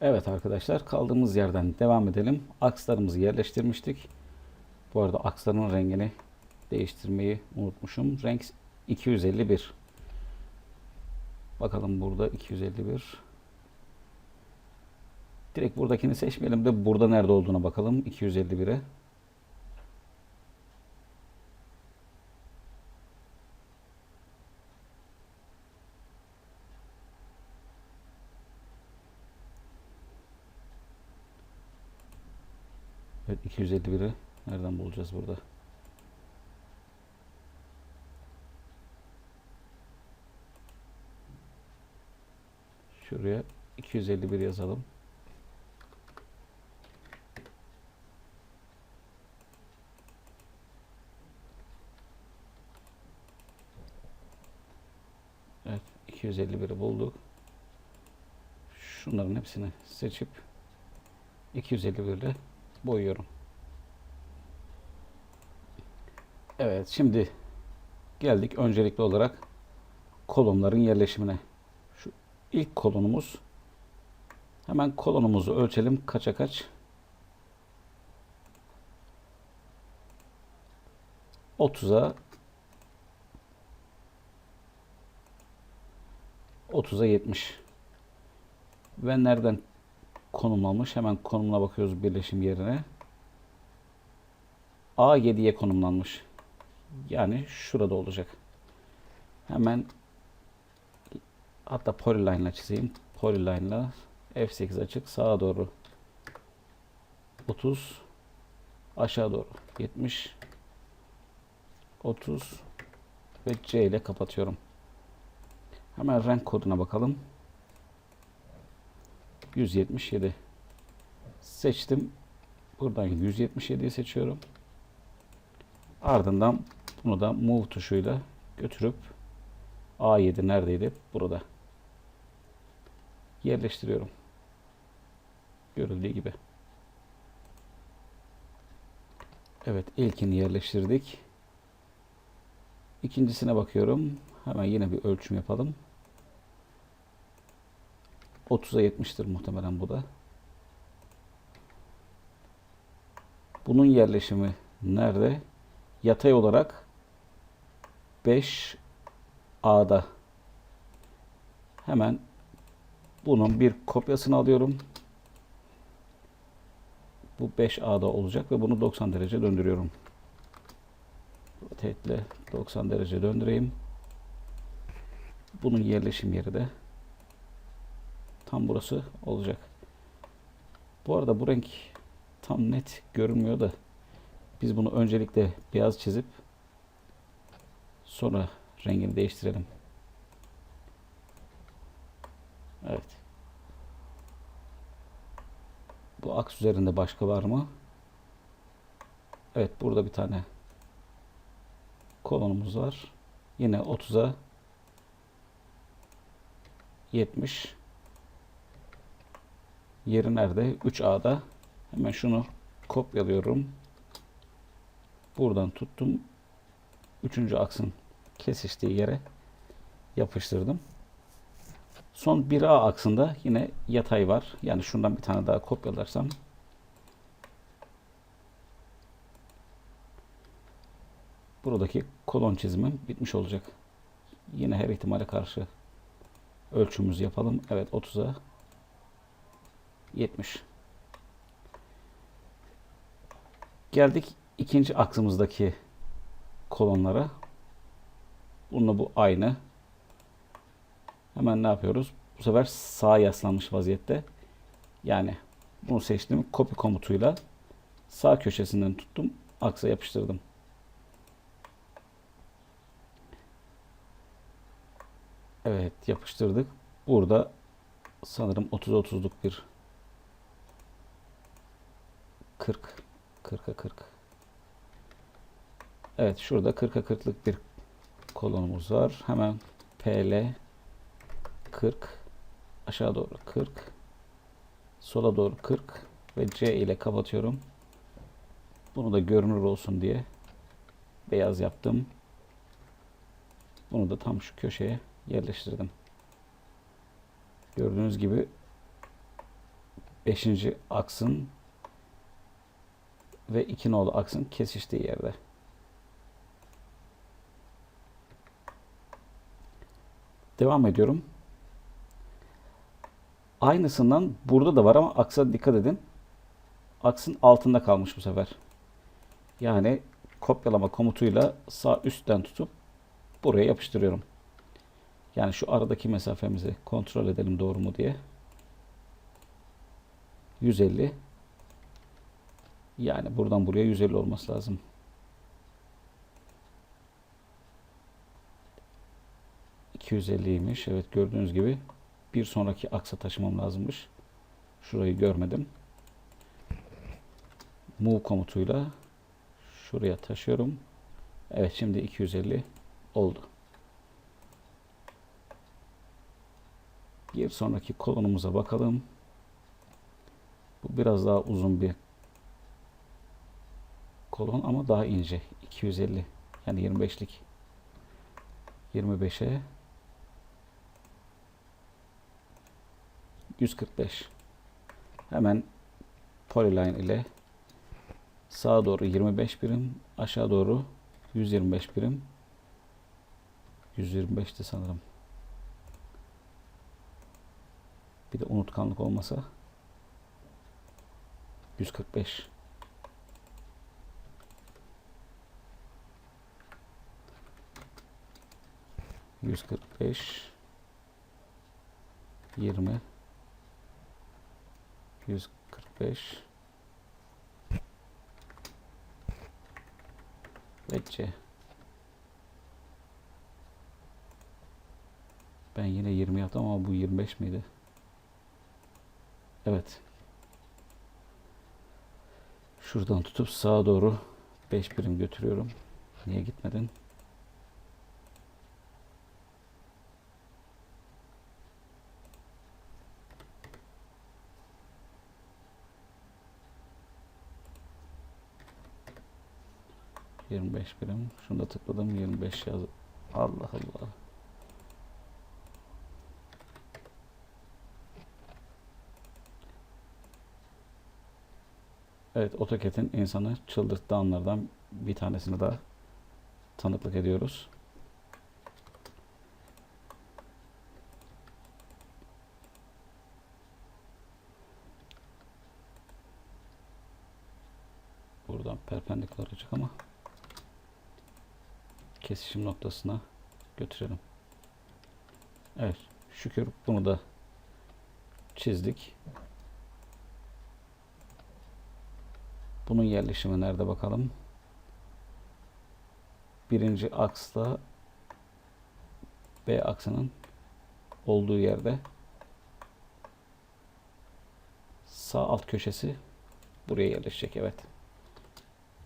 Evet arkadaşlar kaldığımız yerden devam edelim. Akslarımızı yerleştirmiştik. Bu arada aksların rengini değiştirmeyi unutmuşum. Renk 251. Bakalım burada 251. Direkt buradakini seçmeyelim de burada nerede olduğuna bakalım. 251'e. Evet 251'i nereden bulacağız burada? Şuraya 251 yazalım. Evet 251'i bulduk. Şunların hepsini seçip 251 ile boyuyorum. Evet şimdi geldik öncelikli olarak kolonların yerleşimine. Şu ilk kolonumuz hemen kolonumuzu ölçelim kaça kaç? Otuza otuza yetmiş. Ve nereden konumlanmış? Hemen konumuna bakıyoruz birleşim yerine. A7'ye konumlanmış. Yani şurada olacak. Hemen hatta polyline ile çizeyim. Polyline ile F8 açık sağa doğru 30 aşağı doğru 70 30 ve C ile kapatıyorum. Hemen renk koduna bakalım. 177 seçtim. Buradan 177'yi seçiyorum. Ardından bunu da move tuşuyla götürüp A7 neredeydi? Burada. Yerleştiriyorum. Görüldüğü gibi. Evet ilkini yerleştirdik. İkincisine bakıyorum. Hemen yine bir ölçüm yapalım. 30'a 70'tir muhtemelen bu da. Bunun yerleşimi nerede? Yatay olarak 5A'da. Hemen bunun bir kopyasını alıyorum. Bu 5A'da olacak ve bunu 90 derece döndürüyorum. Rotate'le 90 derece döndüreyim. Bunun yerleşim yeri de tam burası olacak. Bu arada bu renk tam net görünmüyor da biz bunu öncelikle beyaz çizip sonra rengini değiştirelim. Evet. Bu aks üzerinde başka var mı? Evet burada bir tane kolonumuz var. Yine 30'a 70 yeri nerede? 3A'da. Hemen şunu kopyalıyorum. Buradan tuttum. Üçüncü aksın kesiştiği yere yapıştırdım. Son 1A aksında yine yatay var. Yani şundan bir tane daha kopyalarsam buradaki kolon çizimim bitmiş olacak. Yine her ihtimale karşı ölçümümüzü yapalım. Evet 30'a 70. Geldik ikinci aksımızdaki kolonlara. Bununla bu aynı. Hemen ne yapıyoruz? Bu sefer sağa yaslanmış vaziyette. Yani bunu seçtim. Copy komutuyla sağ köşesinden tuttum. Aksa yapıştırdım. Evet yapıştırdık. Burada sanırım 30-30'luk bir 40 40'a 40 Evet şurada 40'a 40'lık bir kolonumuz var. Hemen PL 40 aşağı doğru 40 sola doğru 40 ve C ile kapatıyorum. Bunu da görünür olsun diye beyaz yaptım. Bunu da tam şu köşeye yerleştirdim. Gördüğünüz gibi 5. aksın ve 2 nolu aksın kesiştiği yerde. Devam ediyorum. Aynısından burada da var ama aksa dikkat edin. Aksın altında kalmış bu sefer. Yani kopyalama komutuyla sağ üstten tutup buraya yapıştırıyorum. Yani şu aradaki mesafemizi kontrol edelim doğru mu diye. 150 yani buradan buraya 150 olması lazım. %250'ymiş. Evet gördüğünüz gibi bir sonraki aksa taşımam lazımmış. Şurayı görmedim. Move komutuyla şuraya taşıyorum. Evet şimdi 250 oldu. Bir sonraki kolonumuza bakalım. Bu biraz daha uzun bir kolon ama daha ince. 250 yani 25'lik 25'e 145 hemen polyline ile sağa doğru 25 birim aşağı doğru 125 birim. 125'ti sanırım. Bir de unutkanlık olmasa 145 145 20 145 ve C. Ben yine 20 yaptım ama bu 25 miydi? Evet. Şuradan tutup sağa doğru 5 birim götürüyorum. Niye gitmedin? Yirmi beş birim. Şunu da tıkladım. Yirmi beş yaz. Allah Allah. Evet, AutoCAD'in insanı çıldırttığı anlardan bir tanesini daha tanıklık ediyoruz. Buradan perpendiküler olacak ama kesişim noktasına götürelim. Evet, şükür bunu da çizdik. Bunun yerleşimi nerede bakalım? Birinci aksla B aksının olduğu yerde sağ alt köşesi buraya yerleşecek. Evet.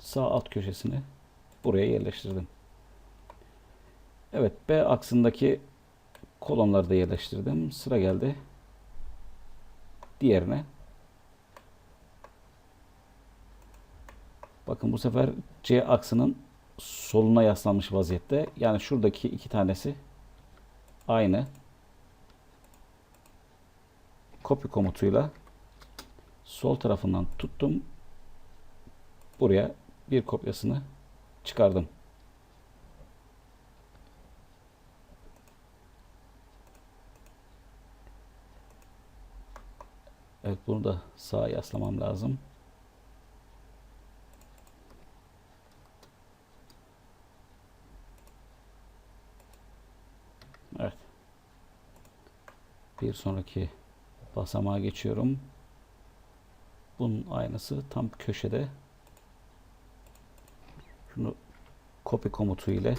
Sağ alt köşesini buraya yerleştirdim. Evet. B aksındaki kolonları da yerleştirdim. Sıra geldi. Diğerine. Bakın bu sefer C aksının soluna yaslanmış vaziyette. Yani şuradaki iki tanesi aynı. Copy komutuyla sol tarafından tuttum. Buraya bir kopyasını çıkardım. Evet bunu da sağa yaslamam lazım. Evet. Bir sonraki basamağa geçiyorum. Bunun aynısı tam köşede. Şunu copy komutu ile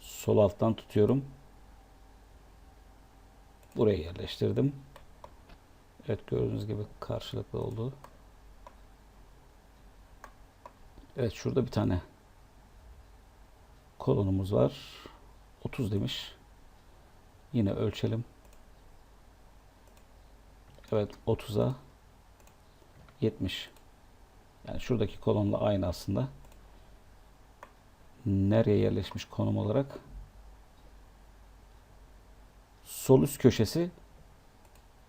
sol alttan tutuyorum. Buraya yerleştirdim. Evet gördüğünüz gibi karşılıklı oldu. Evet şurada bir tane kolonumuz var. 30 demiş. Yine ölçelim. Evet 30'a 70. Yani şuradaki kolonla aynı aslında. Nereye yerleşmiş konum olarak? Sol üst köşesi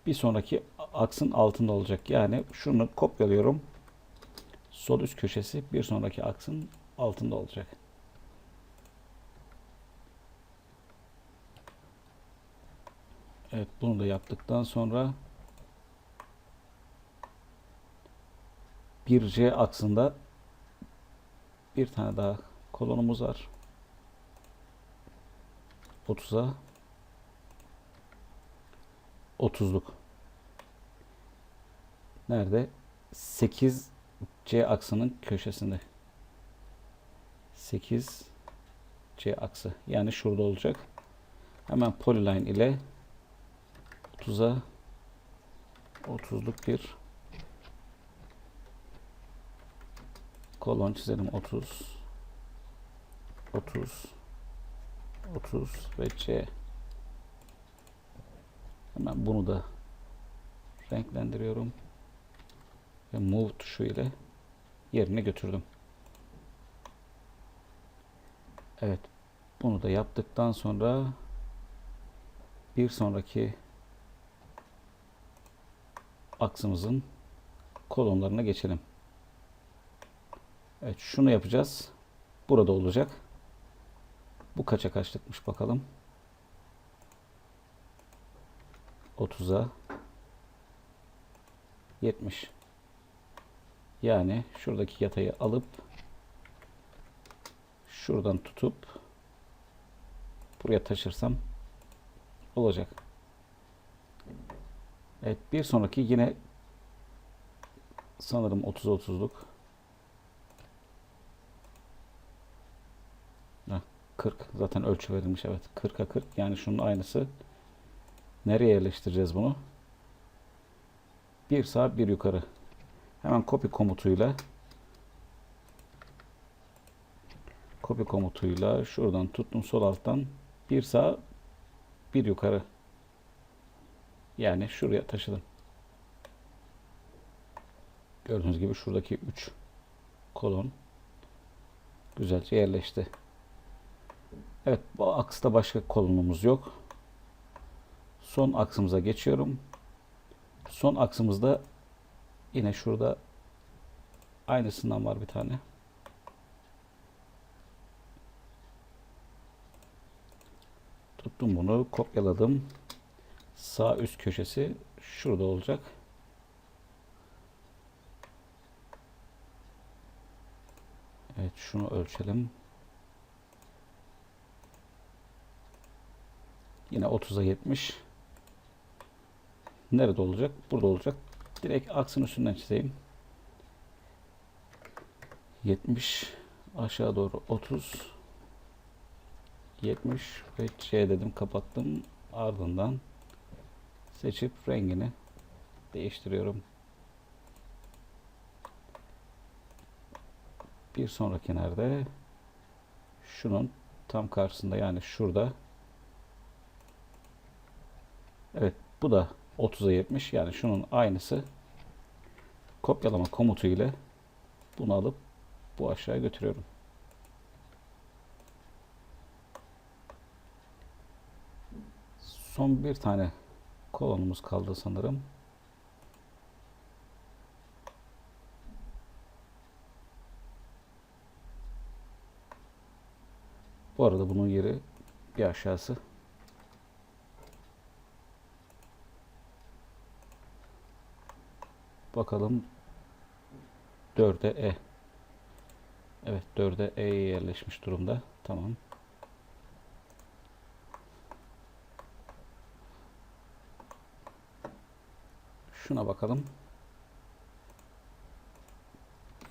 bir sonraki aksın altında olacak. Yani şunu kopyalıyorum. Sol üst köşesi bir sonraki aksın altında olacak. Evet bunu da yaptıktan sonra 1C aksında bir tane daha kolonumuz var. 30'a 30'luk. Nerede? 8C aksının köşesinde. 8C aksı. Yani şurada olacak. Hemen polyline ile 30'a 30'luk bir kolon çizelim 30 30 30 ve C hemen bunu da renklendiriyorum ve move tuşu ile yerine götürdüm. Evet bunu da yaptıktan sonra bir sonraki aksımızın kolonlarına geçelim. Evet şunu yapacağız. Burada olacak. Bu kaça kaçlıkmış bakalım. 30'a 70. Yani şuradaki yatayı alıp şuradan tutup buraya taşırsam olacak. Evet bir sonraki yine sanırım 30 30'luk 40 zaten ölçü verilmiş evet. 40'a 40 yani şunun aynısı. Nereye yerleştireceğiz bunu? Bir sağ bir yukarı hemen copy komutuyla copy komutuyla şuradan tuttum sol alttan bir sağ bir yukarı yani şuraya taşıdım gördüğünüz gibi şuradaki 3 kolon güzelce yerleşti Evet bu aksta başka kolonumuz yok. Son aksımıza geçiyorum. Son aksımızda yine şurada aynısından var bir tane. Tuttum bunu kopyaladım. Sağ üst köşesi şurada olacak. Evet şunu ölçelim. Yine 30'a 70. Nerede olacak? Burada olacak. Direkt aksın üstünden çizeyim. 70 aşağı doğru 30 70 ve C dedim kapattım. Ardından seçip rengini değiştiriyorum. Bir sonraki nerede? Şunun tam karşısında yani şurada Evet bu da 30'a 70 yani şunun aynısı kopyalama komutu ile bunu alıp bu aşağıya götürüyorum. Son bir tane kolonumuz kaldı sanırım. Bu arada bunun yeri bir aşağısı Bakalım 4'e E. Evet 4'e E yerleşmiş durumda. Tamam. Şuna bakalım.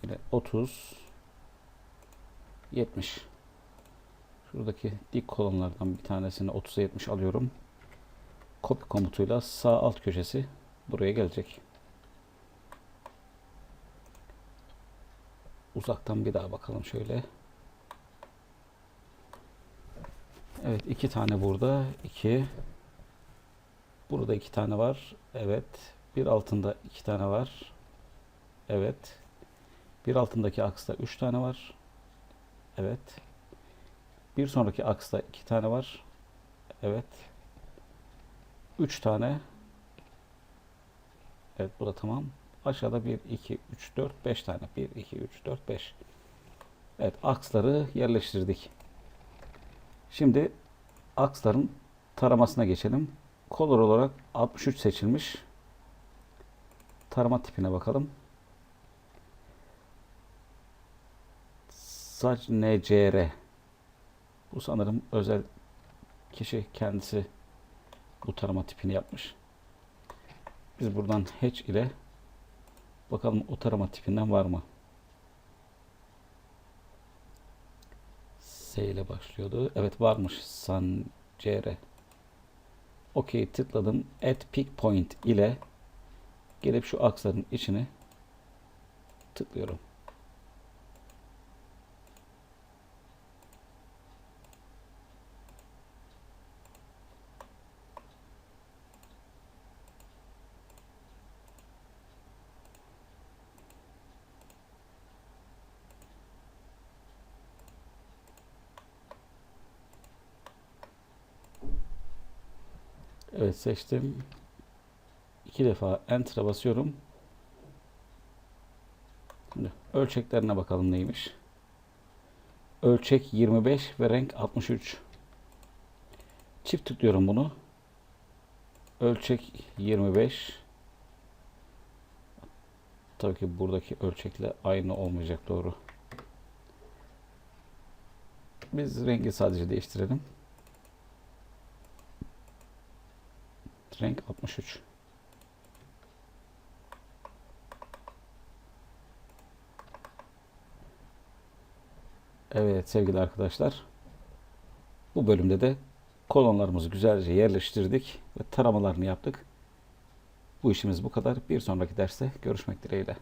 Yine 30 70 Şuradaki dik kolonlardan bir tanesini 30'a 70 alıyorum. Copy komutuyla sağ alt köşesi buraya gelecek. Uzaktan bir daha bakalım şöyle. Evet iki tane burada. iki. Burada iki tane var. Evet. Bir altında iki tane var. Evet. Bir altındaki aksta üç tane var. Evet. Bir sonraki aksta iki tane var. Evet. Üç tane. Evet bu da tamam. Aşağıda 1, 2, 3, 4, 5 tane. 1, 2, 3, 4, 5. Evet aksları yerleştirdik. Şimdi aksların taramasına geçelim. Color olarak 63 seçilmiş. Tarama tipine bakalım. Saç NCR. Bu sanırım özel kişi kendisi bu tarama tipini yapmış. Biz buradan hatch ile bakalım o tarama tipinden var mı? S ile başlıyordu. Evet varmış. San CR. OK tıkladım. Add peak point ile gelip şu aksların içine tıklıyorum. Evet seçtim. İki defa Enter'a basıyorum. Şimdi ölçeklerine bakalım neymiş. Ölçek 25 ve renk 63. Çift tıklıyorum bunu. Ölçek 25. Tabii ki buradaki ölçekle aynı olmayacak doğru. Biz rengi sadece değiştirelim. Renk 63. Evet sevgili arkadaşlar. Bu bölümde de kolonlarımızı güzelce yerleştirdik ve taramalarını yaptık. Bu işimiz bu kadar. Bir sonraki derste görüşmek dileğiyle.